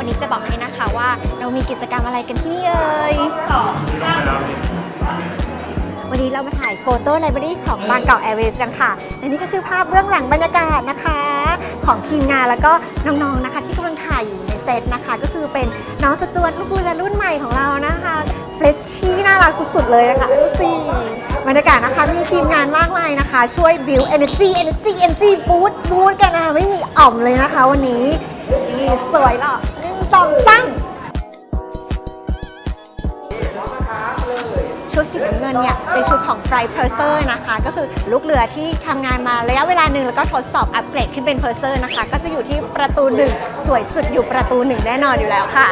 ันนี้จะบอกให้นะคะว่าเรามีกิจกรรมอะไรกันที่นี่เอ่ยวันนี้เรามาถ่ายโฟโต้ไลบรารีของบางเก่าแอร์เวย์กันค่ะ และนี่ก็คือภาพเบื้องหลังบรรยากาศนะคะ ของทีมงานแล้วก็น้องๆนะคะ ที่กำลังถ่ายอยู่ในเซตนะคะ ก็คือเป็นน้องสจวตลูกบุญและรุ่นใหม่ของเรานะคะเฟรชชี่น่ารักสุดๆเลยนะคะดูสิบรรยากาศนะคะมีทีมงานมากมายนะคะ ช่วย build energy energy energy boost boost กันนะคะไม่มีอ่อมเลยนะคะ วันนี้นี่สวยหรอ องสามชุดสีน้ำเงินเนี่ยเป็นชุดของ f r i p e r s e r นะคะ ก็คือลูกเรือที่ทำงานมาระยะเวลาหนึ่งแล้วก็ทดสอบอัปเกรดขึ้นเป็นเพลเซอร์นะคะ ก็จะอยู่ที่ประตูหนึ่งสวยสุดอยู่ประตูหนึ่งแน่นอนอยู่แล้วค่ะ